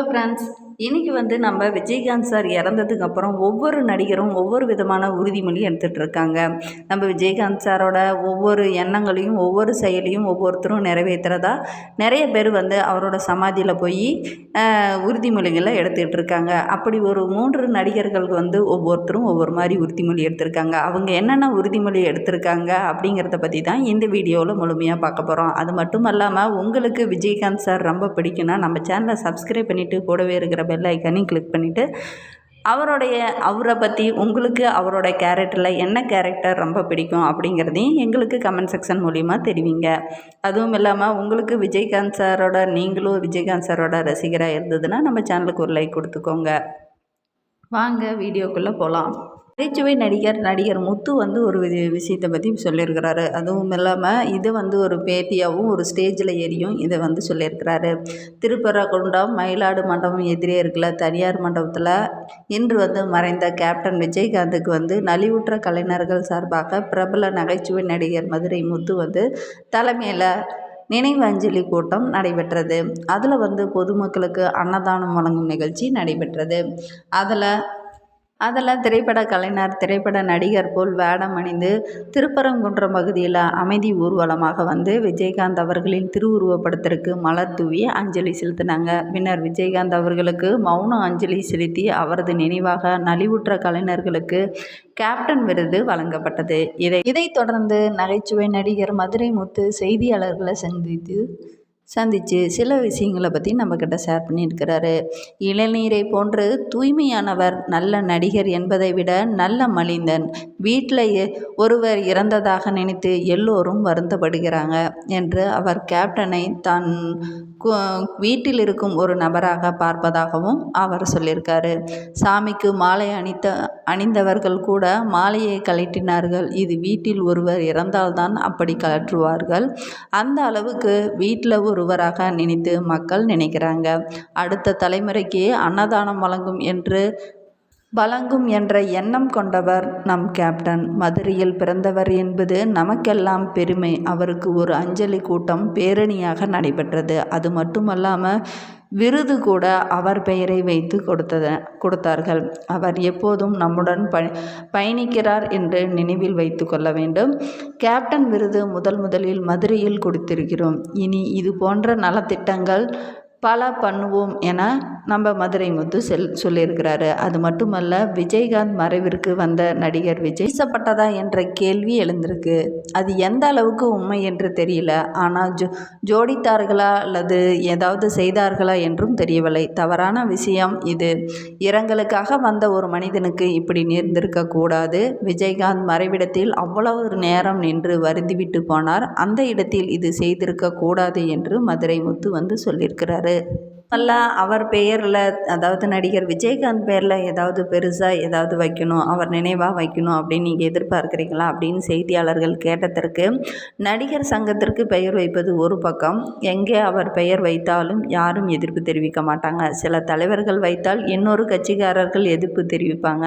Hello friends இன்றைக்கி வந்து நம்ம விஜயகாந்த் சார் இறந்ததுக்கு அப்புறம் ஒவ்வொரு நடிகரும் ஒவ்வொரு விதமான உறுதிமொழி எடுத்துகிட்டு இருக்காங்க. நம்ம விஜயகாந்த் சாரோட ஒவ்வொரு எண்ணங்களையும் ஒவ்வொரு செயலையும் ஒவ்வொருத்தரும் நிறைவேற்றுறதா நிறைய பேர் வந்து அவரோட சமாதியில் போய் உறுதிமொழிகளை எடுத்துகிட்டு இருக்காங்க. அப்படி ஒரு மூன்று நடிகர்கள் வந்து ஒவ்வொருத்தரும் ஒவ்வொரு மாதிரி உறுதிமொழி எடுத்திருக்காங்க. அவங்க என்னென்ன உறுதிமொழி எடுத்திருக்காங்க அப்படிங்கிறத பற்றி தான் இந்த வீடியோவில் முழுமையாக பார்க்க போகிறோம் அது மட்டும் இல்லாமல் உங்களுக்கு விஜயகாந்த் சார் ரொம்ப பிடிக்கும்னா நம்ம சேனலை சப்ஸ்கிரைப் பண்ணிவிட்டு கூடவே இருக்கிற பெல் ஐக்கனையும் கிளிக் பண்ணிவிட்டு அவருடைய அவரை பற்றி உங்களுக்கு அவரோட கேரக்டரில் என்ன கேரக்டர் ரொம்ப பிடிக்கும் அப்படிங்கிறதையும் எங்களுக்கு கமெண்ட் செக்ஷன் மூலிமா தெரிவிங்க. அதுவும் இல்லாமல் உங்களுக்கு விஜயகாந்த் சாரோட நீங்களும் விஜயகாந்த் சாரோட ரசிகராக இருந்ததுன்னா நம்ம சேனலுக்கு ஒரு லைக் கொடுத்துக்கோங்க. வாங்க வீடியோக்குள்ளே போகலாம் நகைச்சுவை நடிகர் நடிகர் முத்து வந்து ஒரு வி விஷயத்தை பற்றி சொல்லியிருக்கிறாரு. அதுவும் இல்லாமல் இது வந்து ஒரு பேட்டியாகவும் ஒரு ஸ்டேஜில் ஏறியும் இதை வந்து சொல்லியிருக்கிறாரு. திருப்பரங்குன்றம் மயிலாடு மண்டபம் எதிரே இருக்கல தனியார் மண்டபத்தில் இன்று வந்து மறைந்த கேப்டன் விஜயகாந்துக்கு வந்து நலிவுற்ற கலைஞர்கள் சார்பாக பிரபல நகைச்சுவை நடிகர் மதுரை முத்து வந்து தலைமையில் நினைவு அஞ்சலி கூட்டம் நடைபெற்றது. அதில் வந்து பொதுமக்களுக்கு அன்னதானம் வழங்கும் நிகழ்ச்சி நடைபெற்றது. அதில் அதெல்லாம் திரைப்பட கலைஞர் திரைப்பட நடிகர் போல் வேடம் அணிந்து திருப்பரங்குன்றம் பகுதியில் அமைதி ஊர்வலமாக வந்து விஜயகாந்த் அவர்களின் திருவுருவப்படத்திற்கு மலர் தூவி அஞ்சலி செலுத்தினாங்க. பின்னர் விஜயகாந்த் அவர்களுக்கு மௌன அஞ்சலி செலுத்தி அவரது நினைவாக நலிவுற்ற கலைஞர்களுக்கு கேப்டன் விருது வழங்கப்பட்டது. இதை இதைத் தொடர்ந்து நகைச்சுவை நடிகர் மதுரை முத்து செய்தியாளர்களை சந்தித்து சந்தித்து சில விஷயங்களை பற்றி நம்மக்கிட்ட ஷேர் பண்ணியிருக்கிறாரு. இளநீரை போன்று தூய்மையானவர் நல்ல நடிகர் என்பதை விட நல்ல மலிந்தன் வீட்டில் ஒருவர் இறந்ததாக நினைத்து எல்லோரும் வருந்தப்படுகிறாங்க என்று அவர் கேப்டனை தான் வீட்டில் இருக்கும் ஒரு நபராக பார்ப்பதாகவும் அவர் சொல்லியிருக்காரு. சாமிக்கு மாலை அணித்த அணிந்தவர்கள் கூட மாலையை கழட்டினார்கள். இது வீட்டில் ஒருவர் இறந்தால்தான் அப்படி கழற்றுவார்கள். அந்த அளவுக்கு வீட்டில் ஒரு ஒருவராக நினைத்து மக்கள் நினைக்கிறாங்க. அடுத்த தலைமுறைக்கு அன்னதானம் வழங்கும் என்று வழங்கும் என்ற எண்ணம் கொண்டவர் நம் கேப்டன். மதுரையில் பிறந்தவர் என்பது நமக்கெல்லாம் பெருமை. அவருக்கு ஒரு அஞ்சலி கூட்டம் பேரணியாக நடைபெற்றது. அது மட்டுமல்லாமல் விருது கூட அவர் பெயரை வைத்து கொடுத்தத கொடுத்தார்கள். அவர் எப்போதும் நம்முடன் ப பயணிக்கிறார் என்று நினைவில் வைத்து கொள்ள வேண்டும். கேப்டன் விருது முதல் முதலில் மதுரையில் கொடுத்திருக்கிறோம். இனி இது போன்ற நலத்திட்டங்கள் பல பண்ணுவோம் என நம்ம மதுரை முத்து செல் சொல்லியிருக்கிறாரு. அது மட்டுமல்ல விஜயகாந்த் மறைவிற்கு வந்த நடிகர் விஜய் வீசப்பட்டதா என்ற கேள்வி எழுந்திருக்கு. அது எந்த அளவுக்கு உண்மை என்று தெரியல. ஆனால் ஜோ ஜோடித்தார்களா அல்லது ஏதாவது செய்தார்களா என்றும் தெரியவில்லை. தவறான விஷயம் இது. இரங்கலுக்காக வந்த ஒரு மனிதனுக்கு இப்படி நேர்ந்திருக்க கூடாது. விஜயகாந்த் மறைவிடத்தில் அவ்வளவு நேரம் நின்று வருந்திவிட்டு போனார். அந்த இடத்தில் இது செய்திருக்க கூடாது என்று மதுரை முத்து வந்து சொல்லியிருக்கிறாரு. சாப்பாடு நல்லா அவர் பெயரில் அதாவது நடிகர் விஜயகாந்த் பேரில் ஏதாவது பெருசாக ஏதாவது வைக்கணும் அவர் நினைவாக வைக்கணும் அப்படின்னு நீங்கள் எதிர்பார்க்குறீங்களா அப்படின்னு செய்தியாளர்கள் கேட்டதற்கு நடிகர் சங்கத்திற்கு பெயர் வைப்பது ஒரு பக்கம் எங்கே அவர் பெயர் வைத்தாலும் யாரும் எதிர்ப்பு தெரிவிக்க மாட்டாங்க. சில தலைவர்கள் வைத்தால் இன்னொரு கட்சிக்காரர்கள் எதிர்ப்பு தெரிவிப்பாங்க.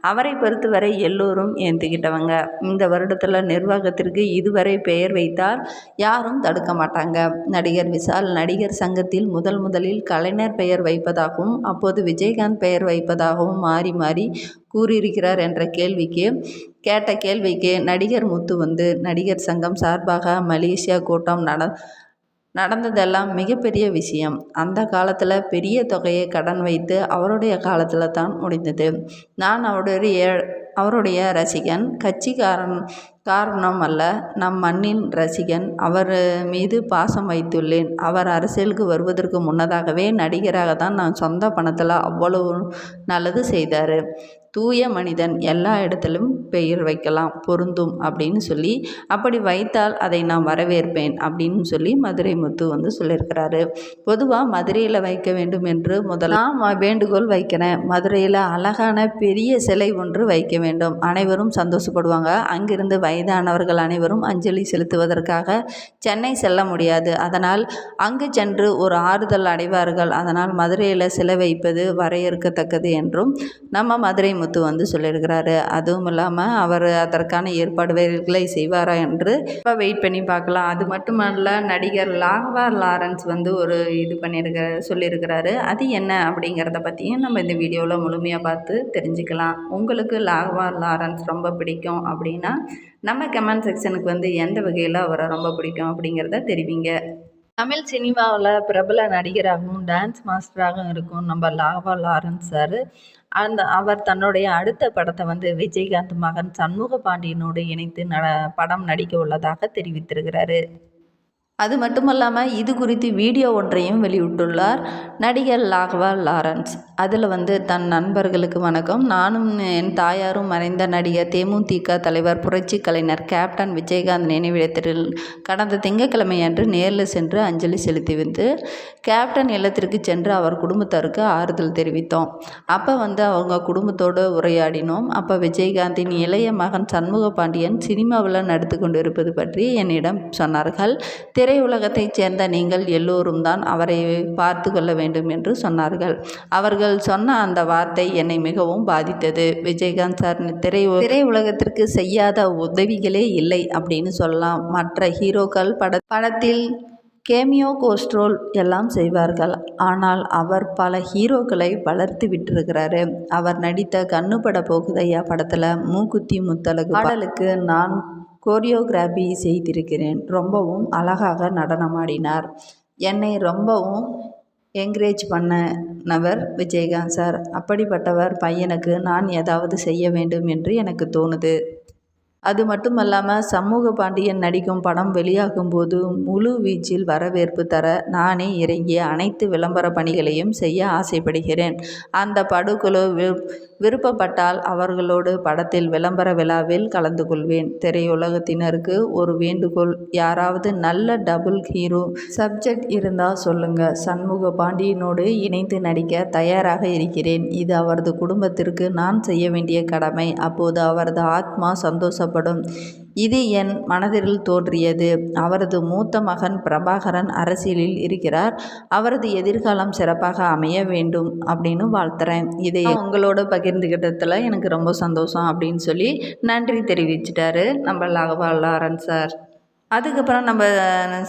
அவரை பொறுத்தவரை எல்லோரும் ஏந்துக்கிட்டவங்க இந்த வருடத்தில் நிர்வாகத்திற்கு இதுவரை பெயர் வைத்தால் யாரும் தடுக்க மாட்டாங்க. நடிகர் விஷால் நடிகர் சங்கத்தில் முதல் முதலில் கலைஞர் பெயர் வைப்பதாகவும் அப்போது விஜயகாந்த் பெயர் வைப்பதாகவும் மாறி மாறி கூறியிருக்கிறார் என்ற கேள்விக்கு கேட்ட கேள்விக்கு நடிகர் முத்து வந்து நடிகர் சங்கம் சார்பாக மலேசியா கூட்டம் நட நடந்ததெல்லாம் மிகப்பெரிய விஷயம். அந்த காலத்தில் பெரிய தொகையை கடன் வைத்து அவருடைய காலத்தில் தான் முடிந்தது. நான் அவருடைய அவருடைய ரசிகன் கட்சிக்காரன் காரணம் அல்ல நம் மண்ணின் ரசிகன். அவர் மீது பாசம் வைத்துள்ளேன். அவர் அரசியலுக்கு வருவதற்கு முன்னதாகவே நடிகராக தான் நான் சொந்த பணத்தில் அவ்வளவு நல்லது செய்தார். தூய மனிதன் எல்லா இடத்திலும் பெயர் வைக்கலாம் பொருந்தும் அப்படின்னு சொல்லி அப்படி வைத்தால் அதை நான் வரவேற்பேன் அப்படின்னு சொல்லி மதுரை முத்து வந்து சொல்லியிருக்கிறாரு. பொதுவாக மதுரையில் வைக்க வேண்டும் என்று முதலாம் வேண்டுகோள் வைக்கிறேன். மதுரையில் அழகான பெரிய சிலை ஒன்று வைக்க வேண்டும். அனைவரும் சந்தோஷப்படுவாங்க. அங்கிருந்து வயதானவர்கள் அனைவரும் அஞ்சலி செலுத்துவதற்காக சென்னை செல்ல முடியாது. அதனால் அங்கு சென்று ஒரு ஆறுதல் அடைவார்கள். அதனால் மதுரையில் சிலை வைப்பது வரையறுக்கத்தக்கது என்றும் நம்ம மதுரை முத்து வந்து சொல்லியிருக்கிறாரு. அதுவும் இல்லாமல் இல்லாமல் அவர் அதற்கான ஏற்பாடுகளை செய்வாரா என்று இப்போ வெயிட் பண்ணி பார்க்கலாம். அது மட்டுமல்ல நடிகர் லாவா லாரன்ஸ் வந்து ஒரு இது பண்ணியிருக்கிற சொல்லியிருக்கிறாரு. அது என்ன அப்படிங்கிறத பற்றியும் நம்ம இந்த வீடியோவில் முழுமையாக பார்த்து தெரிஞ்சுக்கலாம். உங்களுக்கு லாகவா லாரன்ஸ் ரொம்ப பிடிக்கும் அப்படின்னா நம்ம கமெண்ட் செக்ஷனுக்கு வந்து எந்த வகையில் அவரை ரொம்ப பிடிக்கும் அப்படிங்கிறத தெரிவிங்க. தமிழ் சினிமாவில் பிரபல நடிகராகவும் டான்ஸ் மாஸ்டராகவும் இருக்கும். நம்ம லாவா லாரன்ஸ் சார். அந்த அவர் தன்னுடைய அடுத்த படத்தை வந்து விஜயகாந்த் மகன் சண்முக பாண்டியனோடு இணைத்து நட படம் நடிக்க உள்ளதாக தெரிவித்திருக்கிறாரு. அது மட்டுமல்லாமல் இது குறித்து வீடியோ ஒன்றையும் வெளியிட்டுள்ளார் நடிகர் லாகவா லாரன்ஸ். அதில் வந்து தன் நண்பர்களுக்கு வணக்கம். நானும் என் தாயாரும் மறைந்த நடிகர் தேமுதிக தலைவர் புரட்சி கலைஞர் கேப்டன் விஜயகாந்த் நினைவிடத்தில் கடந்த திங்கட்கிழமை அன்று நேரில் சென்று அஞ்சலி செலுத்தி வந்து கேப்டன் இல்லத்திற்கு சென்று அவர் குடும்பத்தாருக்கு ஆறுதல் தெரிவித்தோம். அப்போ வந்து அவங்க குடும்பத்தோடு உரையாடினோம். அப்போ விஜயகாந்தின் இளைய மகன் சண்முக பாண்டியன் சினிமாவில் நடித்து கொண்டிருப்பது பற்றி என்னிடம் சொன்னார்கள். திரையுலகத்தைச் சேர்ந்த நீங்கள் எல்லோரும் தான் அவரை பார்த்து கொள்ள வேண்டும் என்று சொன்னார்கள். அவர்கள் சொன்ன அந்த வார்த்தை என்னை மிகவும் பாதித்தது. விஜயகாந்த் சார் திரை திரை உலகத்திற்கு செய்யாத உதவிகளே இல்லை அப்படின்னு சொல்லலாம். மற்ற ஹீரோக்கள் பட படத்தில் கேமியோ கோஸ்ட்ரோல் எல்லாம் செய்வார்கள். ஆனால் அவர் பல ஹீரோக்களை வளர்த்து விட்டிருக்கிறாரு. அவர் நடித்த கண்ணு பட போகுதையா படத்தில் மூக்குத்தி முத்தலகு பாடலுக்கு நான் கோரியோகிராஃபி செய்திருக்கிறேன். ரொம்பவும் அழகாக நடனமாடினார். என்னை ரொம்பவும் என்கரேஜ் பண்ண விஜயகாந்த் சார். அப்படிப்பட்டவர் பையனுக்கு நான் ஏதாவது செய்ய வேண்டும் என்று எனக்கு தோணுது. அது மட்டுமல்லாமல் சமூக பாண்டியன் நடிக்கும் படம் வெளியாகும் போது முழு வீச்சில் வரவேற்பு தர நானே இறங்கிய அனைத்து விளம்பர பணிகளையும் செய்ய ஆசைப்படுகிறேன். அந்த படுகொலை விருப்பப்பட்டால் அவர்களோடு படத்தில் விளம்பர விழாவில் கலந்து கொள்வேன். திரையுலகத்தினருக்கு ஒரு வேண்டுகோள். யாராவது நல்ல டபுள் ஹீரோ சப்ஜெக்ட் இருந்தால் சொல்லுங்க. சண்முக பாண்டியனோடு இணைந்து நடிக்க தயாராக இருக்கிறேன். இது அவரது குடும்பத்திற்கு நான் செய்ய வேண்டிய கடமை. அப்போது அவரது ஆத்மா சந்தோஷப்படும். இது என் மனதில் தோன்றியது. அவரது மூத்த மகன் பிரபாகரன் அரசியலில் இருக்கிறார். அவரது எதிர்காலம் சிறப்பாக அமைய வேண்டும் அப்படின்னு வாழ்த்துறேன். இதை உங்களோட பகிர்ந்துக்கிட்டதில் எனக்கு ரொம்ப சந்தோஷம் அப்படின்னு சொல்லி நன்றி தெரிவிச்சிட்டாரு நம்ம லாகவா லாரன் சார். அதுக்கப்புறம் நம்ம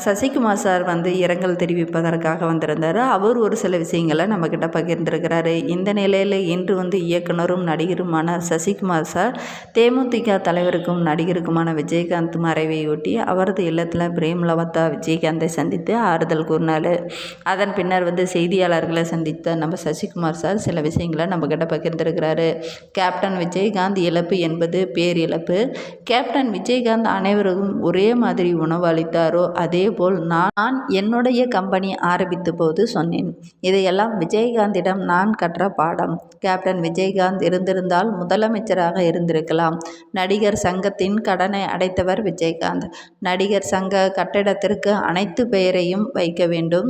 சசிகுமார் சார் வந்து இரங்கல் தெரிவிப்பதற்காக வந்திருந்தார். அவர் ஒரு சில விஷயங்களை நம்மக்கிட்ட பகிர்ந்திருக்கிறாரு. இந்த நிலையில் இன்று வந்து இயக்குனரும் நடிகருமான சசிகுமார் சார் தேமுதிக தலைவருக்கும் நடிகருக்குமான விஜயகாந்த் மறைவையொட்டி அவரது இல்லத்தில் பிரேம்லவத்தா விஜயகாந்தை சந்தித்து ஆறுதல் கூறினார். அதன் பின்னர் வந்து செய்தியாளர்களை சந்தித்த நம்ம சசிகுமார் சார் சில விஷயங்களை நம்மக்கிட்ட பகிர்ந்திருக்கிறாரு. கேப்டன் விஜயகாந்த் இழப்பு என்பது பேரிழப்பு கேப்டன் விஜயகாந்த் அனைவருக்கும் ஒரே மாதிரி மாதிரி உணவு அளித்தாரோ அதேபோல் நான் என்னுடைய கம்பெனி ஆரம்பித்த போது சொன்னேன். இதையெல்லாம் விஜயகாந்திடம் நான் கற்ற பாடம். கேப்டன் விஜயகாந்த் இருந்திருந்தால் முதலமைச்சராக இருந்திருக்கலாம். நடிகர் சங்கத்தின் கடனை அடைத்தவர் விஜயகாந்த். நடிகர் சங்க கட்டிடத்திற்கு அனைத்து பெயரையும் வைக்க வேண்டும்.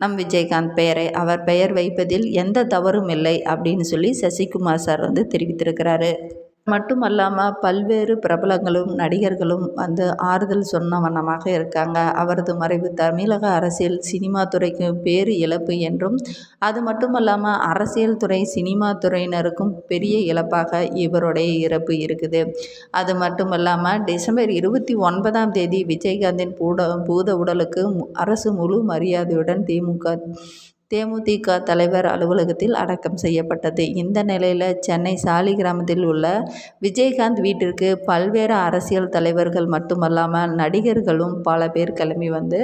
நம் விஜயகாந்த் பெயரை அவர் பெயர் வைப்பதில் எந்த தவறும் இல்லை அப்படின்னு சொல்லி சசிகுமார் சார் வந்து தெரிவித்திருக்கிறாரு. மட்டுமல்லாமல் பல்வேறு பிரபலங்களும் நடிகர்களும் வந்து ஆறுதல் சொன்ன வண்ணமாக இருக்காங்க. அவரது மறைவு தமிழக அரசியல் சினிமா துறைக்கு பேரு இழப்பு என்றும் அது மட்டுமல்லாமல் அரசியல் துறை சினிமா துறையினருக்கும் பெரிய இழப்பாக இவருடைய இறப்பு இருக்குது. அது மட்டும் அல்லாமல் டிசம்பர் இருபத்தி ஒன்பதாம் தேதி விஜயகாந்தின் பூட பூத உடலுக்கு அரசு முழு மரியாதையுடன் திமுக தேமுதிக தலைவர் அலுவலகத்தில் அடக்கம் செய்யப்பட்டது. இந்த நிலையில் சென்னை சாலிகிராமத்தில் உள்ள விஜயகாந்த் வீட்டிற்கு பல்வேறு அரசியல் தலைவர்கள் மட்டுமல்லாமல் நடிகர்களும் பல பேர் கிளம்பி வந்து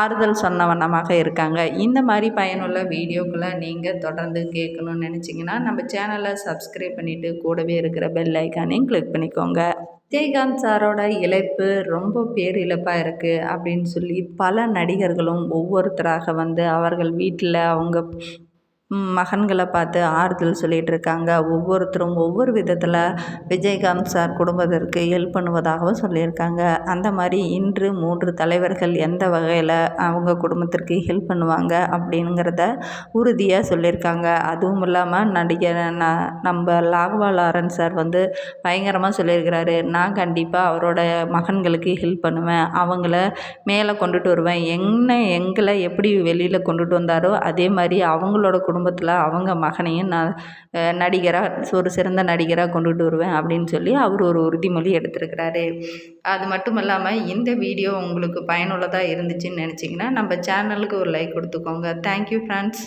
ஆறுதல் சொன்ன வண்ணமாக இருக்காங்க. இந்த மாதிரி பயனுள்ள வீடியோக்களை நீங்கள் தொடர்ந்து கேட்கணும்னு நினச்சிங்கன்னா நம்ம சேனலை சப்ஸ்கிரைப் பண்ணிவிட்டு கூடவே இருக்கிற பெல் ஐக்கானையும் கிளிக் பண்ணிக்கோங்க. விஜயகாந்த் சாரோட இழப்பு ரொம்ப பேரிழப்பாக இருக்குது அப்படின்னு சொல்லி பல நடிகர்களும் ஒவ்வொருத்தராக வந்து அவர்கள் வீட்டில் அவங்க மகன்களை பார்த்து ஆறுதல் சொல்லிகிட்டு இருக்காங்க ஒவ்வொருத்தரும் ஒவ்வொரு விதத்தில் விஜயகாந்த் சார் குடும்பத்திற்கு ஹெல்ப் பண்ணுவதாகவும் சொல்லியிருக்காங்க. அந்த மாதிரி இன்று மூன்று தலைவர்கள் எந்த வகையில் அவங்க குடும்பத்திற்கு ஹெல்ப் பண்ணுவாங்க அப்படிங்கிறத உறுதியாக சொல்லியிருக்காங்க. அதுவும் இல்லாமல் நடிகர் ந நம்ம லாகவா லாரன் சார் வந்து பயங்கரமாக சொல்லியிருக்கிறாரு. நான் கண்டிப்பாக அவரோட மகன்களுக்கு ஹெல்ப் பண்ணுவேன். அவங்கள மேலே கொண்டுட்டு வருவேன். என்ன எங்களை எப்படி வெளியில் கொண்டுட்டு வந்தாரோ அதே மாதிரி அவங்களோட குடும்ப குடும்பத்தில் அவங்க மகனையும் நான் நடிகராக ஒரு சிறந்த நடிகராக கொண்டுட்டு வருவேன் அப்படின்னு சொல்லி அவர் ஒரு உறுதிமொழி எடுத்திருக்கிறாரு. அது மட்டும் இல்லாமல் இந்த வீடியோ உங்களுக்கு பயனுள்ளதாக இருந்துச்சுன்னு நினச்சிங்கன்னா நம்ம சேனலுக்கு ஒரு லைக் கொடுத்துக்கோங்க. Thank you friends